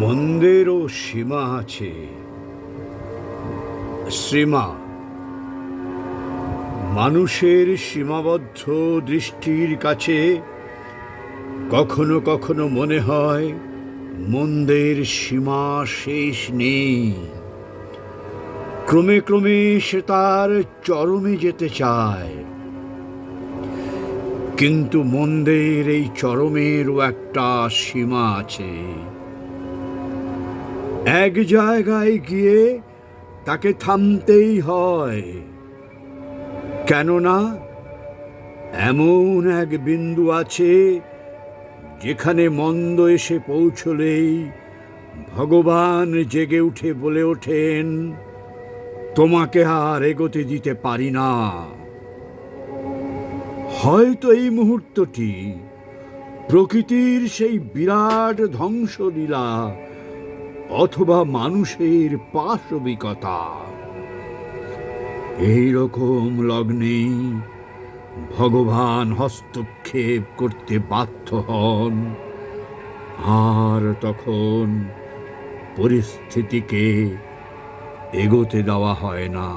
মন্দেরও সীমা আছে। শ্রীমা মানুষের সীমাবদ্ধ দৃষ্টির কাছে কখনো কখনো মনে হয় মন্দের সীমা শেষ নেই। ক্রমে ক্রমে সে তার চরমে যেতে চায়। কিন্তু মন্দের এই চরমেরও একটা সীমা আছে। এক জায়গায় গিয়ে তাকে থামতেই হয়। কেননা এমন এক বিন্দু আছে যেখানে মন্দ এসে পৌঁছলেই ভগবান জেগে উঠে বলে ওঠেন, তোমাকে আর এগোতে দিতে পারি না। হয়তো এই মুহূর্তটি প্রকৃতির সেই বিরাট ধ্বংসলীলা অথবা মানুষের পাশবিকতা। এইরকম লগ্নে ভগবান হস্তক্ষেপ করতে বাধ্য হন। আর তখন পরিস্থিতিকে এগোতে দেওয়া হয় না।